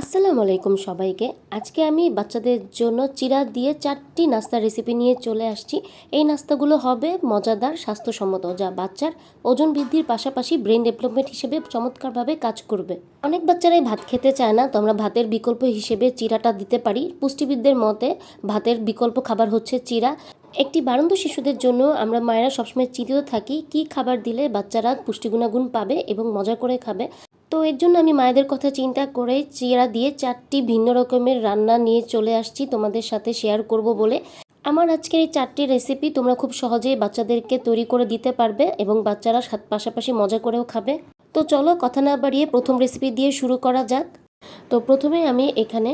আসসালামু আলাইকুম সবাইকে। আজকে আমি বাচ্চাদের জন্য চিরা দিয়ে চারটি নাস্তার রেসিপি নিয়ে চলে আসছি। এই নাস্তাগুলো হবে মজাদার, স্বাস্থ্যসম্মত, যা বাচ্চার ওজন বৃদ্ধির পাশাপাশি ব্রেন ডেভেলপমেন্ট হিসেবে চমৎকারভাবে কাজ করবে। অনেক বাচ্চারাই ভাত খেতে চায় না, তো আমরা ভাতের বিকল্প হিসেবে চিরাটা দিতে পারি। পুষ্টিবিদদের মতে, ভাতের বিকল্প খাবার হচ্ছে চিরা। একটি বারন্ত শিশুদের জন্য আমরা মায়েরা সবসময় চিন্তিত থাকি, কি খাবার দিলে বাচ্চারা পুষ্টিগুণাগুণ পাবে এবং মজা করে খাবে। তো এর জন্য আমি মায়েদের কথা চিন্তা করে চিরা দিয়ে চারটি ভিন্ন রকমের রান্না নিয়ে চলে আসছি তোমাদের সাথে শেয়ার করব বলে। আমার আজকের এই চারটি রেসিপি তোমরা খুব সহজেই বাচ্চাদেরকে তৈরি করে দিতে পারবে এবং বাচ্চারা পাশাপাশি মজা করেও খাবে। তো চলো কথা না বাড়িয়ে প্রথম রেসিপি দিয়ে শুরু করা যাক। তো প্রথমে আমি এখানে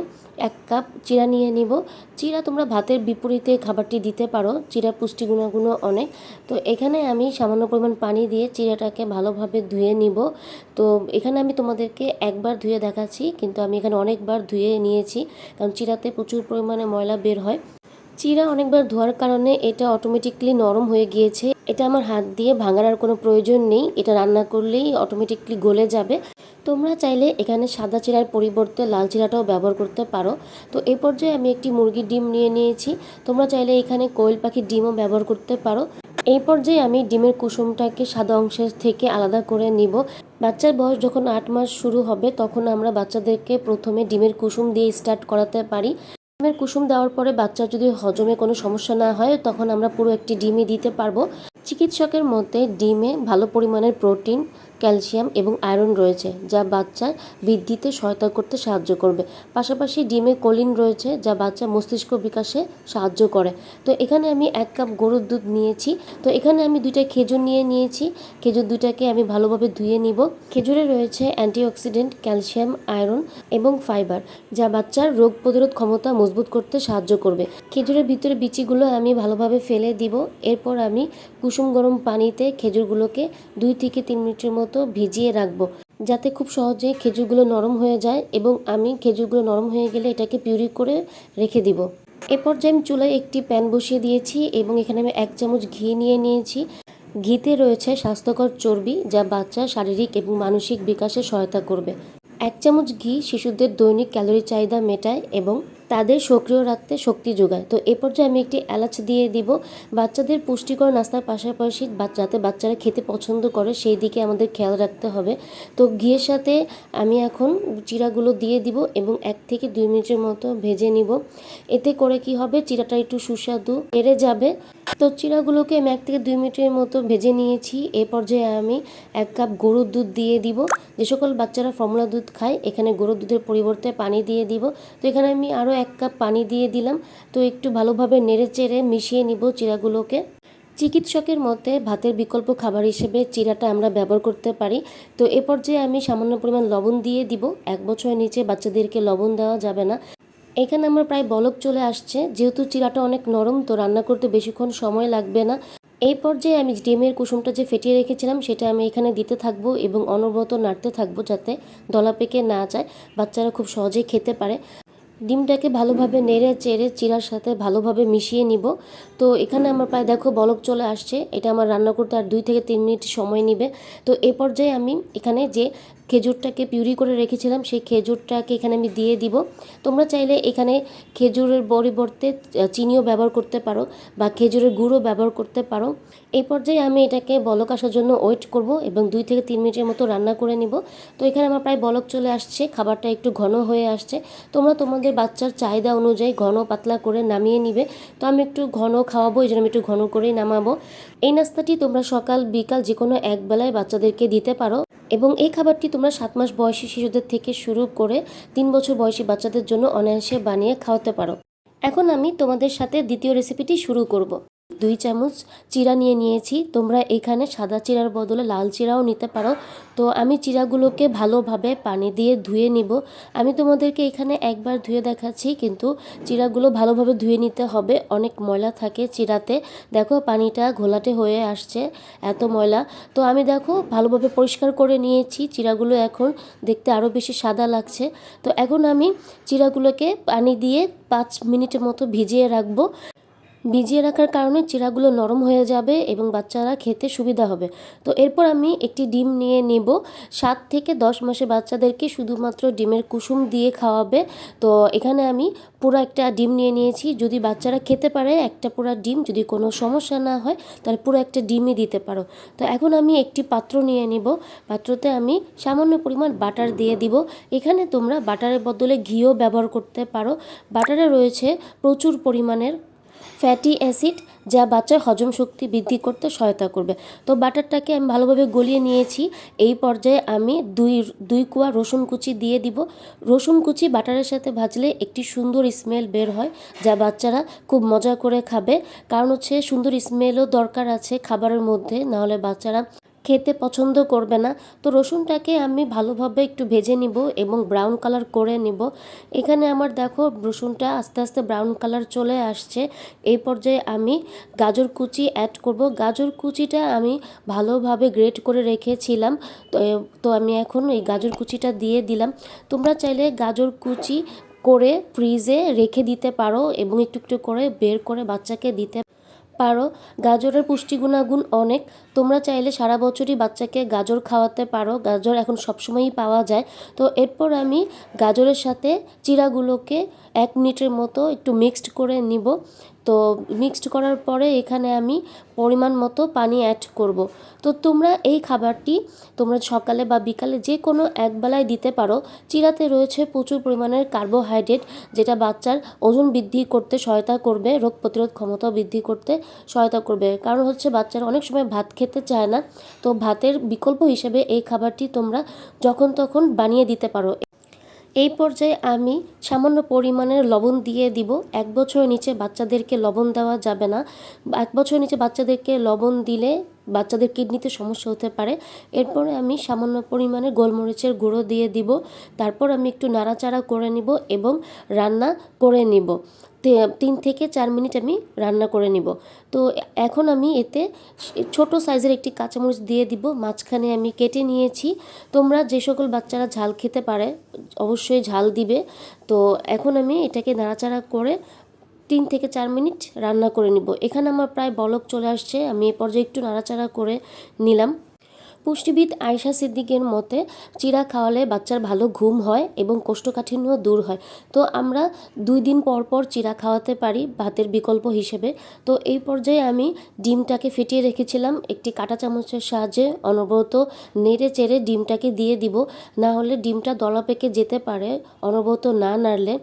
এক কাপ চিরা নিয়ে নিব। চিরা তোমরা ভাতের বিপরীতে খাবারটি দিতে পারো। চিরা পুষ্টি গুণাগুণ অনেক। তো এখানে আমি সামান্য পরিমাণ পানি দিয়ে চিরাটাকে ভালোভাবে ধুয়ে নিব। তো এখানে আমি তোমাদেরকে একবার ধুয়ে দেখাচ্ছি, কিন্তু আমি এখানে অনেকবার ধুয়ে নিয়েছি, কারণ চিরাতে প্রচুর পরিমাণে ময়লা বের হয়। চিরা অনেকবার ধোয়ার কারণে এটা অটোমেটিকলি নরম হয়ে গিয়েছে। এটা আমার হাত দিয়ে ভাঙার আর কোনো প্রয়োজন নেই। এটা রান্না করলেই অটোমেটিকলি গলে যাবে। তোমরা চাইলে এখানে সাদা চিরার পরিবর্তে লাল চিরাটাও ব্যবহার করতে পারো। তো এই পর্যায়ে আমি একটি মুরগির ডিম নিয়ে নিয়েছি। তোমরা চাইলে এখানে কোয়েল পাখির ডিমও ব্যবহার করতে পারো। এই পর্যায়ে আমি ডিমের কুসুমটাকে সাদা অংশের থেকে আলাদা করে নিব। বাচ্চার বয়স যখন আট মাস শুরু হবে, তখন আমরা বাচ্চাদেরকে প্রথমে ডিমের কুসুম দিয়ে স্টার্ট করাতে পারি। ডিমের কুসুম দেওয়ার পরে বাচ্চা যদি হজমে কোনো সমস্যা না হয়, তখন আমরা পুরো একটি ডিমই দিতে পারব। চিকিৎসকের মতে ডিমে ভালো পরিমাণের প্রোটিন ক্যালসিয়াম এবং আয়রন রয়েছে, যা বাচ্চার বৃদ্ধিতে সহায়তা করতে সাহায্য করবে। পাশাপাশি ডিমে কলিন রয়েছে, যা বাচ্চা মস্তিষ্ক বিকাশে সাহায্য করে। তো এখানে আমি এক কাপ গরুর দুধ নিয়েছি। তো এখানে আমি দুইটা খেজুর নিয়ে নিয়েছি। খেজুর দুইটাকে আমি ভালোভাবে ধুয়ে নিব। খেজুরে রয়েছে অ্যান্টিঅক্সিডেন্ট, ক্যালসিয়াম, আয়রন এবং ফাইবার, যা বাচ্চার রোগ প্রতিরোধ ক্ষমতা মজবুত করতে সাহায্য করবে। খেজুরের ভিতরে বিচিগুলো আমি ভালোভাবে ফেলে দিব। এরপর আমি কুসুম গরম পানিতে খেজুরগুলোকে দুই থেকে তিন মিনিটের মতো ভিজিয়ে রাখব, যাতে খুব সহজেই খেজুরগুলো নরম হয়ে যায় এবং আমি খেজুরগুলো নরম হয়ে গেলে এটাকে পিউরি করে রেখে দিব। এ পর্যায়ে আমি চুলায় একটি প্যান বসিয়ে দিয়েছি এবং এখানে আমি এক চামচ ঘি নিয়ে নিয়েছি। ঘিতে রয়েছে স্বাস্থ্যকর চর্বি যা বাচ্চার শারীরিক এবং মানসিক বিকাশে সহায়তা করবে। এক চামচ ঘি শিশুদের দৈনিক ক্যালোরি চাহিদা মেটায় এবং তাদের সক্রিয় রাখতে শক্তি যোগায়। তো এ পর্যায়ে আমি একটি এলাচ দিয়ে দিব। বাচ্চাদের পুষ্টিকর নাস্তার পাশাপাশি যাতে বাচ্চারা খেতে পছন্দ করে, সেই দিকে আমাদের খেয়াল রাখতে হবে। তো ঘিয়ের সাথে আমি এখন চিরাগুলো দিয়ে দিব এবং এক থেকে দুই মিনিটের মতো ভেজে নিব। এতে করে কি হবে? চিরাটা একটু সুস্বাদু বেড়ে যাবে। তো চিরাগুলোকে আমি এক থেকে দুই মিনিটের মতো ভেজে নিয়েছি। এ পর্যায়ে আমি এক কাপ গরুর দুধ দিয়ে দিব। যে সকল বাচ্চারা ফর্মুলা দুধ খায়, এখানে গরুর দুধের পরিবর্তে পানি দিয়ে দিব। তো এখানে আমি আরও এক কাপ পানি দিয়ে দিলাম। তো একটু ভালোভাবে নেড়ে চেড়ে মিশিয়ে নিব চিরাগুলোকে। চিকিৎসকের মতে ভাতের বিকল্প খাবার হিসেবে চিরাটা আমরা ব্যবহার করতে পারি। তো এ পর্যায়ে আমি সামান্য পরিমাণ লবণ দিয়ে দিব। এক বছরের নিচে বাচ্চাদেরকে লবণ দেওয়া যাবে না। এখানে আমার প্রায় বলক চলে আসছে। যেহেতু চিরাটা অনেক নরম, তো রান্না করতে বেশিক্ষণ সময় লাগবে না। এই পর্যায়ে আমি ডিমের কুসুমটা যে ফেটিয়ে রেখেছিলাম, সেটা আমি এখানে দিতে থাকব এবং অনবরত নাড়তে থাকব যাতে দলা পেকে না যায়। বাচ্চারা খুব সহজেই খেতে পারে। ডিমটাকে ভালোভাবে নেড়ে চেড়ে চিরার সাথে ভালোভাবে মিশিয়ে নিব। তো এখানে আমার প্রায় দেখো বলক চলে আসছে। এটা আমার রান্না করতে আর দুই থেকে তিন মিনিট সময় নেবে। তো এ পর্যায়ে আমি এখানে যে খেজুরটাকে পিউরি করে রেখেছিলাম, সেই খেজুরটাকে এখানে আমি দিয়ে দিব। তোমরা চাইলে এখানে খেজুরের পরিবর্তে চিনিও ব্যবহার করতে পারো বা খেজুরের গুঁড়ো ব্যবহার করতে পারো। এই পর্যায়ে আমি এটাকে বলক আসার জন্য ওয়েট করব এবং দুই থেকে তিন মিনিটের মতো রান্না করে নিব। তো এখানে আমার প্রায় বলক চলে আসছে, খাবারটা একটু ঘন হয়ে আসছে। তোমরা তোমাদের বাচ্চার চাহিদা অনুযায়ী ঘন পাতলা করে নামিয়ে নিবে। তো আমি একটু ঘন খাওয়াবো, এই জন্য আমি একটু ঘন করেই নামাবো। এই নাস্তাটি তোমরা সকাল, বিকাল যে কোনো এক বেলায় বাচ্চাদেরকে দিতে পারো এবং এই খাবারটি তোমরা সাত মাস বয়সী শিশুদের থেকে শুরু করে তিন বছর বয়সী বাচ্চাদের জন্য অনায়াসে বানিয়ে খাওয়াতে পারো এখন আমি তোমাদের সাথে দ্বিতীয় রেসিপিটি শুরু করব। দুই চামচ চিরা নিয়ে নিয়েছি। তোমরা এখানে সাদা চিরার বদলে লাল চিরাও নিতে পারো। তো আমি চিরাগুলোকে ভালোভাবে পানি দিয়ে ধুয়ে নিব। আমি তোমাদেরকে এখানে একবার ধুয়ে দেখাচ্ছি, কিন্তু চিরাগুলো ভালোভাবে ধুয়ে নিতে হবে। অনেক ময়লা থাকে চিরাতে। দেখো পানিটা ঘোলাটে হয়ে আসছে, এত ময়লা। তো আমি দেখো ভালোভাবে পরিষ্কার করে নিয়েছি চিরাগুলো এখন। দেখতে আরও বেশি সাদা লাগছে। তো এখন আমি চিরাগুলোকে পানি দিয়ে পাঁচ মিনিটের মতো ভিজিয়ে রাখব। ভিজিয়ে রাখার কারণে চিড়াগুলো নরম হয়ে যাবে এবং বাচ্চারা খেতে সুবিধা হবে। তো এরপর আমি একটি ডিম নিয়ে নেব। সাত থেকে দশ মাসে বাচ্চাদেরকে শুধুমাত্র ডিমের কুসুম দিয়ে খাওয়াবে। তো এখানে আমি পুরো একটা ডিম নিয়ে নিয়েছি। যদি বাচ্চারা খেতে পারে একটা পুরো ডিম, যদি কোনো সমস্যা না হয় তাহলে পুরো একটা ডিমই দিতে পারো। তো এখন আমি একটি পাত্র নিয়ে নিব। পাত্রতে আমি সামান্য পরিমাণ বাটার দিয়ে দিব। এখানে তোমরা বাটারের বদলে ঘিও ব্যবহার করতে পারো। বাটারে রয়েছে প্রচুর পরিমাণের ফ্যাটি অ্যাসিড যা বাচ্চার হজম শক্তি বৃদ্ধি করতে সহায়তা করবে। তো বাটারটাকে আমি ভালোভাবে গলিয়ে নিয়েছি। এই পর্যায়ে আমি দুই দুই কুয়া রসুন কুচি দিয়ে দিব। রসুন কুচি বাটারের সাথে ভাজলে একটি সুন্দর স্মেল বের হয়, যা বাচ্চারা খুব মজা করে খাবে। কারণ হচ্ছে সুন্দর স্মেলও দরকার আছে খাবারের মধ্যে, নাহলে বাচ্চারা খেতে পছন্দ করবে না, তো রসুনটাকে আমি ভালোভাবে একটু ভেজে নিব এবং ব্রাউন কালার করে নিব। এখানে আমার দেখো রসুনটা আস্তে আস্তে ব্রাউন কালার চলে আসছে। এই পর্যায়ে আমি গাজর কুচি অ্যাড করব। গাজর কুচিটা আমি ভালোভাবে গ্রেট করে রেখেছিলাম, তো আমি এখন এই গাজর কুচিটা দিয়ে দিলাম। তোমরা চাইলে গাজর কুচি করে ফ্রিজে রেখে দিতে পারো এবং একটু একটু করে বের করে বাচ্চাকে দিতে পারো, গাজরের পুষ্টি গুণাগুণ অনেক। তোমরা চাইলে সারা বছরই বাচ্চাকে গাজর খাওয়াতে পারো। গাজর এখন সবসময়ই পাওয়া যায়। তো এরপর আমি গাজরের সাথে চিরাগুলোকে এক মিনিটের মতো একটু মিক্সড করে নিব। তো মিক্সড করার পরে এখানে আমি পরিমাণ মতো পানি অ্যাড করব। তো তোমরা এই খাবারটি তোমরা সকালে বা বিকালে যে কোনো একবেলায় দিতে পারো। চিরাতে রয়েছে প্রচুর পরিমাণের কার্বোহাইড্রেট যেটা বাচ্চার ওজন বৃদ্ধি করতে সহায়তা করবে, রোগ প্রতিরোধ ক্ষমতা বৃদ্ধি করতে সহায়তা করবে। কারণ হচ্ছে বাচ্চারা অনেক সময় ভাত খেতে চায় না। তো ভাতের বিকল্প হিসেবে এই খাবারটি তোমরা যখন তখন বানিয়ে দিতে পারো। এই পর্যায়ে আমি সামান্য পরিমাণের লবণ দিয়ে দিব। এক বছরের নিচে বাচ্চাদেরকে লবণ দেওয়া যাবে না। এক বছরের নিচে বাচ্চাদেরকে লবণ দিলে বাচ্চাদের কিডনিতে সমস্যা হতে পারে। এরপরে আমি সামান্য পরিমাণে গোলমরিচের গুঁড়ো দিয়ে দিব। তারপর আমি একটু নাড়াচাড়া করে নিব এবং রান্না করে নিব। তিন থেকে চার মিনিট আমি রান্না করে নিব। তো এখন আমি এতে ছোট সাইজের একটি কাঁচামরিচ দিয়ে দিব। মাঝখানে আমি কেটে নিয়েছি। তোমরা যে সকল বাচ্চারা ঝাল খেতে পারে, অবশ্যই ঝাল দিবে। তো এখন আমি এটাকে নাড়াচাড়া করে তিন থেকে চার মিনিট রান্না করে নিব। এখানে আমার প্রায় বলক চলে আসছে। আমি এ পর্যায়ে একটু নাড়াচাড়া করে নিলাম। পুষ্টিবিদ আয়শা সিদ্দিকের মতে চিরা খাওয়ালে বাচ্চার ভালো ঘুম হয় এবং কোষ্ঠকাঠিন্য দূর হয়। তো আমরা দুই দিন পর পর চিরা খাওয়াতে পারি ভাতের বিকল্প হিসেবে। তো এই পর্যায়ে আমি ডিমটাকে ফেটিয়ে রেখেছিলাম। একটি কাঁটা চামচের সাহায্যে অনবরত নেড়ে চেড়ে ডিমটাকে দিয়ে দিব। না হলে ডিমটা দলা পেকে যেতে পারে, অনবরত না নাড়লে।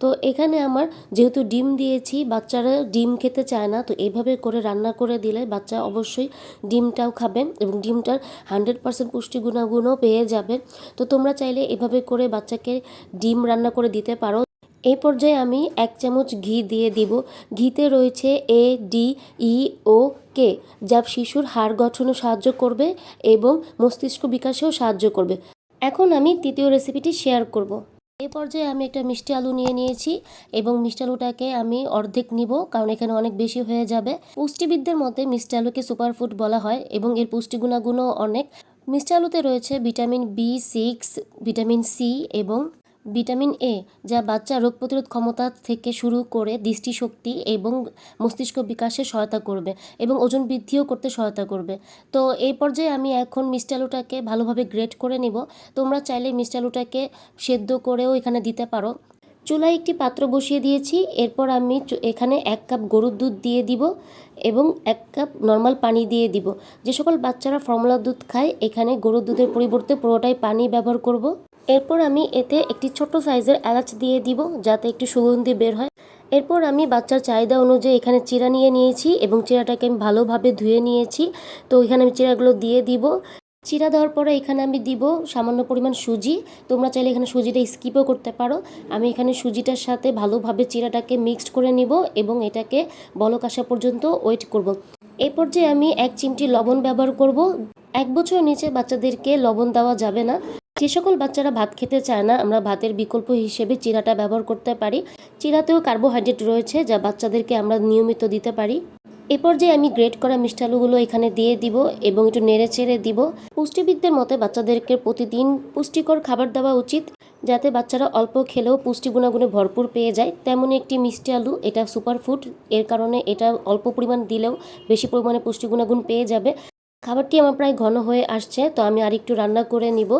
তো এখানে আমার যেহেতু ডিম দিয়েছি, বাচ্চারা ডিম খেতে চায় না, তো এইভাবে করে রান্না করে দিলে বাচ্চা অবশ্যই ডিমটাও খাবে এবং ডিমটার হান্ড্রেড পারসেন্ট পুষ্টি গুণাগুণও পেয়ে যাবে। তো তোমরা চাইলে এভাবে করে বাচ্চাকে ডিম রান্না করে দিতে পারো। এই পর্যায়ে আমি এক চামচ ঘি দিয়ে দিব। ঘিতে রয়েছে এ, ডি, ই, ও, কে, যা শিশুর হাড় গঠনে সাহায্য করবে এবং মস্তিষ্ক বিকাশেও সাহায্য করবে। এখন আমি তৃতীয় রেসিপিটি শেয়ার করব। এই পর্যায়ে আমি একটা মিষ্টি আলু নিয়ে নিয়েছি এবং মিষ্টি আলুটাকে আমি অর্ধেক নিব, কারণ এখানে অনেক বেশি হয়ে যাবে। পুষ্টিবিদদের মতে মিষ্টি আলুকে সুপারফুড বলা হয় এবং এর পুষ্টি গুণাগুণও অনেক। মিষ্টি আলুতে রয়েছে vitamin B six vitamin C এবং ভিটামিন এ, যা বাচ্চা রোগ প্রতিরোধ ক্ষমতা থেকে শুরু করে দৃষ্টিশক্তি এবং মস্তিষ্ক বিকাশে সহায়তা করবে এবং ওজন বৃদ্ধিও করতে সহায়তা করবে। তো এই পর্যায়ে আমি এখন মিষ্টি আলুটাকে ভালোভাবে গ্রেট করে নিব। তোমরা চাইলে মিষ্টি আলুটাকে সেদ্ধ করেও এখানে দিতে পারো। চুলায় একটি পাত্র বসিয়ে দিয়েছি। এরপর আমি এখানে এক কাপ গরুর দুধ দিয়ে দিব এবং এক কাপ নর্মাল পানি দিয়ে দিব। যে সকল বাচ্চারা ফর্মুলা দুধ খায়, এখানে গরুর দুধের পরিবর্তে পুরোটাই পানি ব্যবহার করব। এরপর আমি এতে একটি ছোট সাইজের এলাচ দিয়ে দিব, যাতে একটু সুগন্ধি বের হয়। এরপর আমি বাচ্চার চাহিদা অনুযায়ী এখানে চিরা নিয়ে নিয়েছি এবং চিরাটাকে আমি ভালোভাবে ধুয়ে নিয়েছি। তো এখানে আমি চিরাগুলো দিয়ে দিব। চিরা দেওয়ার পরে এখানে আমি দিব সামান্য পরিমাণ সুজি। তোমরা চাইলে এখানে সুজিটা স্কিপও করতে পারো। আমি এখানে সুজিটার সাথে ভালোভাবে চিরাটাকে মিক্সড করে নিব এবং এটাকে বলক আসা পর্যন্ত ওয়েট করব। এই পর্যায়ে আমি এক চিমটি লবণ ব্যবহার করব। এক বছর নিচে বাচ্চাদেরকে লবণ দেওয়া যাবে না। যে সকল বাচ্চারা ভাত খেতে চায় না, আমরা ভাতের বিকল্প হিসেবে চিরাটা ব্যবহার করতে পারি। চিরাতেও কার্বোহাইড্রেট রয়েছে যা বাচ্চাদেরকে আমরা নিয়মিত দিতে পারি। এ পর্যায়ে আমি গ্রেট করা মিষ্টি আলুগুলো এখানে দিয়ে দিব এবং একটু নেড়ে চেড়ে দিব। পুষ্টিবিদদের মতে বাচ্চাদেরকে প্রতিদিন পুষ্টিকর খাবার দেওয়া উচিত, যাতে বাচ্চারা অল্প খেলেও পুষ্টি গুণাগুণে ভরপুর পেয়ে যায়। তেমনই একটি মিষ্টি আলু, এটা সুপার ফুড এর কারণে এটা অল্প পরিমাণ দিলেও বেশি পরিমাণে পুষ্টি গুণাগুণ পেয়ে যাবে। খাবারটি আমার প্রায় ঘন হয়ে আসছে, তো আমি আর একটু রান্না করে নিব।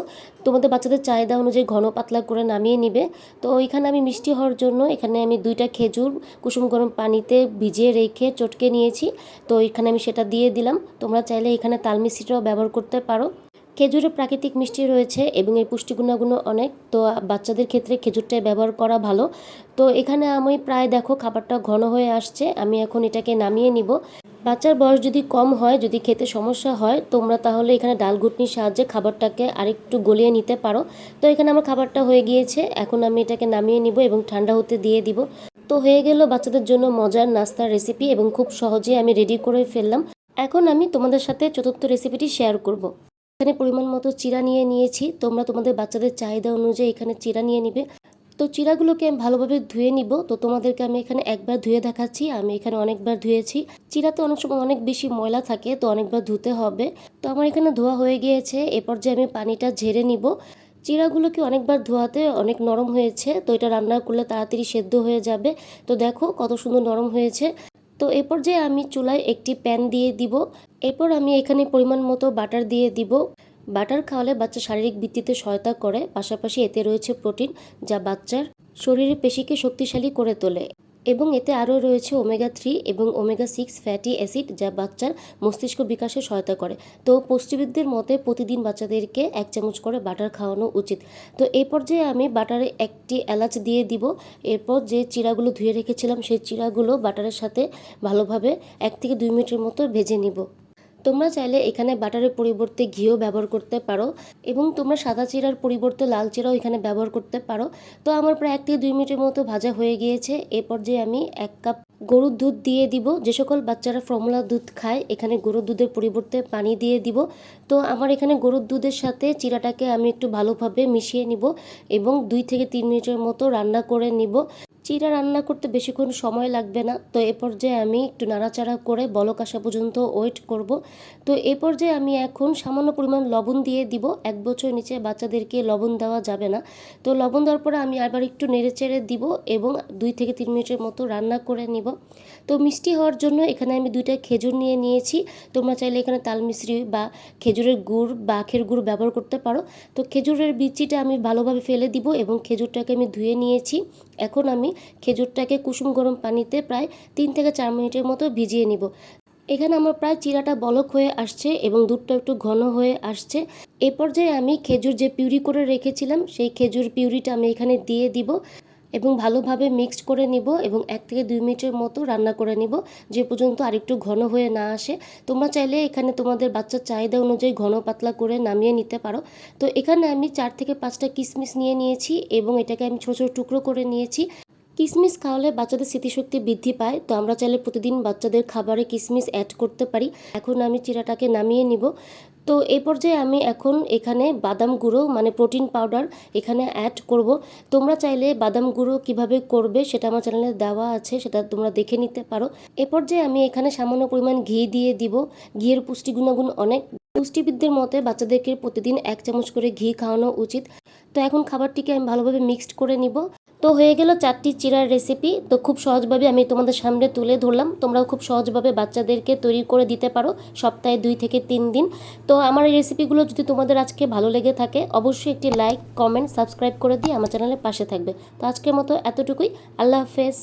তোমাদের বাচ্চাদের চাহিদা অনুযায়ী ঘন পাতলা করে নামিয়ে নিবে। তো ওইখানে আমি মিষ্টি হওয়ার জন্য এখানে আমি দুইটা খেজুর, কুসুম গরম পানিতে ভিজিয়ে রেখে চটকে নিয়েছি। তো এখানে আমি সেটা দিয়ে দিলাম। তোমরা চাইলে এখানে তাল মিষ্টিটাও ব্যবহার করতে পারো। খেজুরে প্রাকৃতিক মিষ্টি রয়েছে এবং এর পুষ্টি গুণাগুণ অনেক। তো বাচ্চাদের ক্ষেত্রে খেজুরটাই ব্যবহার করা ভালো। তো, এখানে আমি প্রায় দেখো খাবারটা ঘন হয়ে আসছে। আমি এখন এটাকে নামিয়ে নিব। বাচ্চার বয়স যদি কম হয়, যদি খেতে সমস্যা হয়, তোমরা তাহলে এখানে ডাল ঘুটনির সাহায্যে খাবারটাকে আরেকটু গলিয়ে নিতে পারো। তো, এখানে আমার খাবারটা হয়ে গিয়েছে। এখন আমি এটাকে নামিয়ে নিব এবং ঠান্ডা হতে দিয়ে দিব। তো, হয়ে গেল বাচ্চাদের জন্য মজার নাস্তার রেসিপি এবং খুব সহজে আমি রেডি করে ফেললাম। এখন আমি তোমাদের সাথে চতুর্থ রেসিপিটি শেয়ার করব। এখানে পরিমাণ মতো চিরা নিয়ে নিয়েছি। তোমরা তোমাদের বাচ্চাদের চাহিদা অনুযায়ী এখানে চিরা নিয়ে নিবে। তো চিরাগুলোকে আমি ভালোভাবে ধুয়ে নিব। তো তোমাদেরকে আমি এখানে একবার ধুয়ে দেখাচ্ছি। আমি এখানে অনেকবার ধুয়েছি। চিরাতে অনেক সময় অনেক বেশি ময়লা থাকে, তো অনেকবার ধুতে হবে। তো আমার এখানে ধোয়া হয়ে গিয়েছে। এরপর যে আমি পানিটা ঝেড়ে নিব। চিরাগুলোকে অনেকবার ধোয়াতে অনেক নরম হয়েছে। তো এটা রান্না করলে তাড়াতাড়ি সেদ্ধ হয়ে যাবে। তো দেখো কত সুন্দর নরম হয়েছে। তো এরপর যে আমি চুলায় একটি প্যান দিয়ে দিব। এরপর আমি এখানে পরিমাণ মতো বাটার দিয়ে দিব। বাটার খাওয়ালে বাচ্চা শারীরিক ভিত্তিতে সহায়তা করে। পাশাপাশি এতে রয়েছে প্রোটিন যা বাচ্চার শরীরের পেশিকে শক্তিশালী করে তোলে। এবং এতে আরও রয়েছে ওমেগা থ্রি এবং ওমেগা সিক্স ফ্যাটি অ্যাসিড যা বাচ্চার মস্তিষ্ক বিকাশে সহায়তা করে। তো পুষ্টিবিদদের মতে প্রতিদিন বাচ্চাদেরকে এক চামচ করে বাটার খাওয়ানো উচিত। তো এই পর্যায়ে আমি বাটারে একটি এলাচ দিয়ে দিব। এরপর যে চিরাগুলো ধুয়ে রেখেছিলাম সেই চিরাগুলো বাটারের সাথে ভালোভাবে এক থেকে দুই মিনিটের মতো ভেজে নিব। তোমরা চাইলে এখানে বাটারের পরিবর্তে ঘিও ব্যবহার করতে পারো এবং তোমরা সাদা চিরার পরিবর্তে লাল চিরাও এখানে ব্যবহার করতে পারো। তো আমার প্রায় এক থেকে দুই মিনিটের মতো ভাজা হয়ে গিয়েছে। এ পর্যায়ে আমি এক কাপ গরুর দুধ দিয়ে দিব। যে সকল বাচ্চারা ফর্মুলা দুধ খায়, এখানে গরুর দুধের পরিবর্তে পানি দিয়ে দিব। তো আমার এখানে গরুর দুধের সাথে চিরাটাকে আমি একটু ভালোভাবে মিশিয়ে নিব এবং দুই থেকে তিন মিনিটের মতো রান্না করে নিব। চিরা রান্না করতে বেশিক্ষণ সময় লাগবে না। তো এ পর্যায়ে আমি একটু নাড়াচাড়া করে বলক আসা পর্যন্ত ওয়েট করব। তো এ পর্যায়ে আমি এখন সামান্য পরিমাণ লবণ দিয়ে দিব। এক বছর নিচে বাচ্চাদেরকে লবণ দেওয়া যাবে না। তো লবণ দেওয়ার পরে আমি আবার একটু নেড়ে চেড়ে দিব এবং দুই থেকে তিন মিনিটের মতো রান্না করে নিব। তো মিষ্টি হওয়ার জন্য এখানে আমি দুইটা খেজুর নিয়ে নিয়েছি। তোমরা চাইলে এখানে তাল মিশ্রি বা খেজুরের গুড় বা আখের গুড় ব্যবহার করতে পারো। তো খেজুরের বিচিটা আমি ভালোভাবে ফেলে দিব এবং খেজুরটাকে আমি ধুয়ে নিয়েছি। এখন আমি খেজুরটাকে কুসুম গরম পানিতে প্রায় তিন থেকে চার মিনিটের মতো ভিজিয়ে নিব। এখানে আমার প্রায় চিরাটা বলক হয়ে আসছে এবং দুধটা একটু ঘন হয়ে আসছে। এ পর্যায়ে আমি খেজুর যে পিউরি করে রেখেছিলাম, সেই খেজুর পিউরিটা আমি এখানে দিয়ে দিব। এবং ভালোভাবে মিক্সড করে নিব এবং এক থেকে দুই মিনিটের মতো রান্না করে নিব। যে পর্যন্ত আরেকটু ঘন হয়ে না আসে। তোমরা চাইলে এখানে তোমাদের বাচ্চার চাহিদা অনুযায়ী ঘন পাতলা করে নামিয়ে নিতে পারো। তো এখানে আমি চার থেকে পাঁচটা কিশমিশ নিয়ে নিয়েছি এবং এটাকে আমি ছোটো ছোটো টুকরো করে নিয়েছি। কিশমিশ খাওয়ালে বাচ্চাদের স্মৃতিশক্তি বৃদ্ধি পায়। তো আমরা চাইলে প্রতিদিন বাচ্চাদের খাবারে কিশমিশ অ্যাড করতে পারি। এখন আমি চিরাটাকে নামিয়ে নিব। তো এই পর্যায়ে আমি এখন এখানে বাদাম গুঁড়ো মানে প্রোটিন পাউডার এখানে অ্যাড করব। তোমরা চাইলে বাদাম গুঁড়ো কীভাবে করবে সেটা আমার চ্যানেলে দেওয়া আছে, সেটা তোমরা দেখে নিতে পারো। এ পর্যায়ে আমি এখানে সামান্য পরিমাণ ঘি দিয়ে দিব। ঘিয়ের পুষ্টি গুণাগুণ অনেক। পুষ্টিবিদদের মতে বাচ্চাদেরকে প্রতিদিন এক চামচ করে ঘি খাওয়ানো উচিত। তো এখন খাবারটিকে আমি ভালোভাবে মিক্সড করে নিব। তো হয়ে গেল চারটি চিরার রেসিপি তো খুব সহজভাবে আমি তোমাদের সামনে তুলে ধরলাম। তোমরাও খুব সহজভাবে বাচ্চাদেরকে তৈরি করে দিতে পারো সপ্তাহে দুই থেকে তিন দিন। তো আমার এই রেসিপিগুলো যদি তোমাদের আজকে ভালো লেগে থাকে, অবশ্যই একটি লাইক কমেন্ট সাবস্ক্রাইব করে দিয়ে আমার চ্যানেলে পাশে থাকবে। তো আজকের মতো এতটুকুই। আল্লাহ হাফেজ।